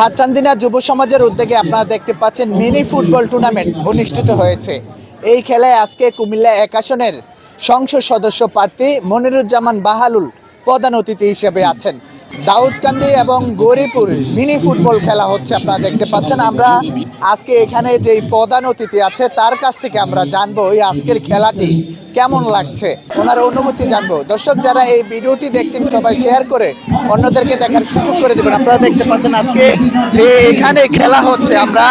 হাটচান্দিনা যুব সমাজের উদ্যোগে আপনারা দেখতে পাচ্ছেন মিনি ফুটবল টুর্নামেন্ট অনুষ্ঠিত হয়েছে। এই খেলায় আজকে কুমিল্লা এক আসনের সংসদ সদস্য প্রার্থী মনিরুজ্জামান বাহালুল প্রধান অতিথি হিসেবে আছেন। দাউদকান্দি এবং গৌরীপুর মিনি ফুটবল খেলা হচ্ছে আপনারা দেখতে পাচ্ছেন। আমরা আজকে এখানে যেই প্রধান অতিথি আছে, তার কাছ থেকে আমরা জানব এই আজকের খেলাটি কেমন লাগছে? ওনার অনুভূতি জানব। দর্শক, যারা এই ভিডিওটি দেখছেন, সবাই শেয়ার করে অন্যদেরকে দেখার সুযোগ করে দেবেন। আপনারা দেখতে পাচ্ছেন আজকে যে এখানে খেলা হচ্ছে। আমরা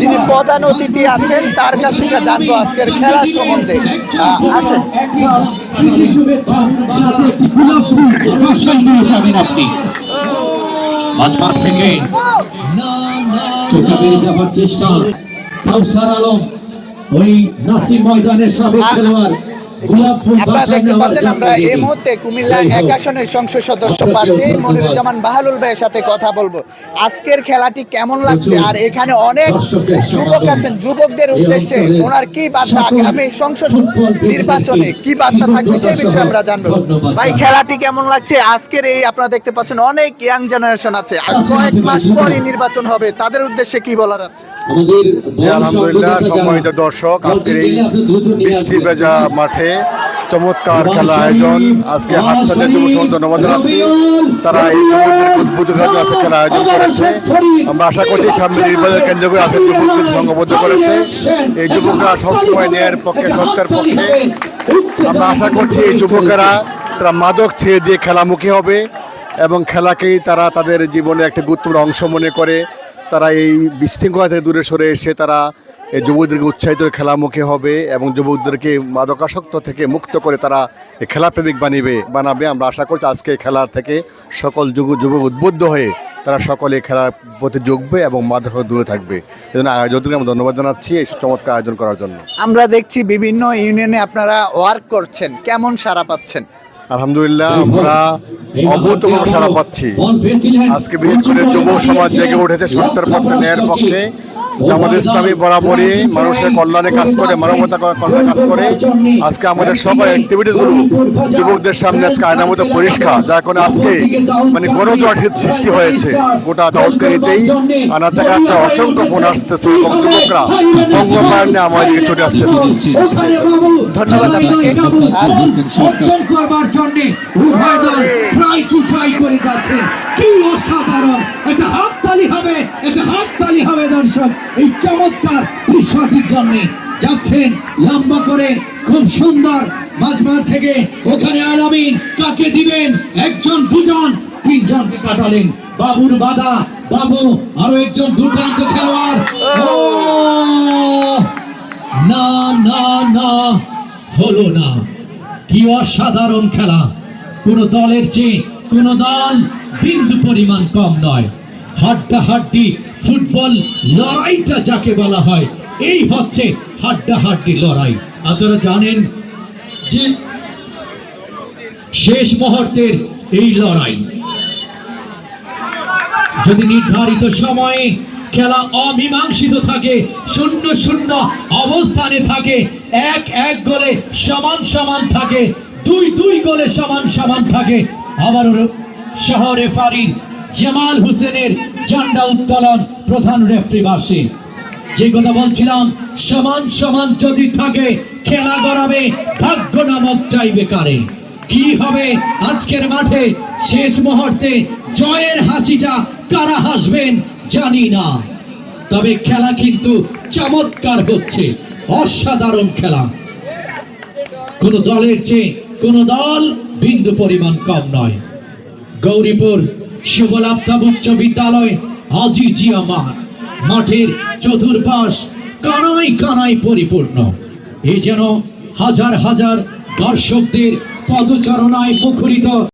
যিনি প্রধান অতিথি আছেন, তার কাছ থেকে জানব আজকের খেলা সম্বন্ধে। আসেন। থেকে চেষ্টা। আলম ওই নাসি ময়দানের সাবেক খেলোয়াড় আপনারা দেখতে পাচ্ছেন আমরা এই মুহূর্তে কুমিল্লা এক আসনের সংসদ সদস্য প্রার্থী মনিরুজ্জামান বাহালুল ভাইয়ের সাথে কথা বলব। আজকের খেলাটি কেমন লাগছে? আর এখানে অনেক যুবক আছেন যুবকদের উদ্দেশ্যে ওনার কি বার্তা? আগামী সংসদ নির্বাচনে কি বার্তা থাকবে সেই বিষয়ে আমরা জানব। ভাই খেলাটি কেমন লাগছে? আজকের এই আপনারা দেখতে পাচ্ছেন অনেক ইয়াং জেনারেশন আছে। আর কয়েক মাস পরই নির্বাচন হবে। তাদের উদ্দেশ্যে কি বলার আছে? আলহামদুলিল্লাহ সম্মানিত দর্শক আজকের এই বৃষ্টি ভেজা মাঠে চমৎকার খেলা আয়োজন। আজকে হাতছাদের যুব সমাজ ধন্যবাদ জানাচ্ছি। তারা এই যুবকদেরকে উদ্বুদ্ধ খেলা আয়োজন করেছে। আমরা আশা করছি সামনে নির্বাচন কেন্দ্র করে আজকে যুবকদের সংঘবদ্ধ করেছে। এই যুবকরা সবসময় ন্যায়ের পক্ষে, সত্যের পক্ষে। আমরা আশা করছি এই যুবকেরা, তারা মাদক ছেড়ে দিয়ে খেলামুখী হবে এবং খেলাকেই তারা তাদের জীবনে একটা গুরুত্বপূর্ণ অংশ মনে করে। তারা এই বিশৃঙ্খলা থেকে দূরে সরে এসে তারা যুবকদেরকে উৎসাহিত করে খেলামুখী হবে এবং যুবকদেরকে মাদকাসক্ত থেকে মুক্ত করে তারা এই খেলাপ্রেমিক বানিবে বানাবে। আমরা আশা করছি আজকে এই খেলা থেকে সকল যুব যুবক উদ্বুদ্ধ হয়ে তারা সকলে খেলার প্রতি যোগবে এবং মাদক দূরে থাকবে। এজন্য আয়োজককে আমি ধন্যবাদ জানাচ্ছি এই চমৎকার আয়োজন করার জন্য। আমরা দেখছি বিভিন্ন ইউনিয়নে আপনারা ওয়ার্ক করছেন। কেমন সারা পাচ্ছেন? আলহামদুলিল্লাহ আমরা অভূতপূর্ব সারা পাচ্ছি। আজকে বিশেষ করে যুব সমাজ জেগে উঠেছে সত্যের পক্ষে ন্যায়ের পক্ষে। আমাদের ইসলামী বরাবরই মানুষের কল্যাণে কাজ করে মানবতা কল্যাণে কাজ করে আজকে আমাদের সকল অ্যাক্টিভিটিসগুলো যুবকদের সামনে আজকে আয়নার মতো পরিষ্কার যার কারণে আজকে মানে গণজোয়ার সৃষ্টি হয়েছে গোটা দাউদকারীতেই আনার জায়গা আছে অসংখ্য ফোন আসতেছে এবং যুবকরা অঙ্গপ্রাণে আমাদের দিকে ছুটে আসতেছে ধন্যবাদ আপনাকে। অর্জন করবার জন্য উভয় দল প্রায় ট্রাই করে যাচ্ছেন কি অসাধারণ একটা হাততালি হবে একটা হাততালি হবে দর্শক এই চমৎকার দৃশ্যটির জন্য যাচ্ছেন লম্বা করে, খুব সুন্দর। মাঝমার থেকে ওখানে আলামিন কাকে দিবেন? একজন, দুজন, তিনজনকে কাটালেন। বাবুর বাদা বাবু, আরও একজন দুর্দান্ত খেলোয়াড়। না না না, হলো না। কি অসাধারণ খেলা। কোন দলের চেয়ে কোন দল বিন্দু পরিমাণ কম নয়। হাড্ডা হাড্ডি ফুটবল লড়াইটা যাকে বলা হয়, এই হচ্ছে হাড্ডা হাড্ডি লড়াই। আপনারা জানেন যে শেষ মুহূর্তের এই লড়াই। যদি নির্ধারিত সময়ে খেলা অমীমাংসিত থাকে, শূন্য শূন্য অবস্থানে থাকে, এক এক গোলে সমান সমান থাকে, দুই দুই গোলে সমান সমান থাকে আবার শহরে ফারিন জামাল হোসেনের ঝান্ডা উত্তোলন প্রধান রেফারি বাসে যে কথা বলছিলাম, সমান সমান যদি থাকে, খেলা গড়াবে, ভাগ্য নামক চাইবে কারে? কি হবে আজকের মাঠে? শেষ মুহূর্তে জয়ের হাসিটা কারা হাসবেন জানি না। তবে খেলা কিন্তু চমৎকার হচ্ছে, অসাধারণ খেলা। কোন দলের চেয়ে কোন দল বিন্দু পরিমাণ কম নয়। গৌরীপুর শুভলাপ্তাব উচ্চ বিদ্যালয়, আজি জিয়া মাঠ মাঠের চতুর্পাশ কানাই কানাই পরিপূর্ণ। এ যেন হাজার হাজার দর্শকদের পদচারণায় মুখরিত।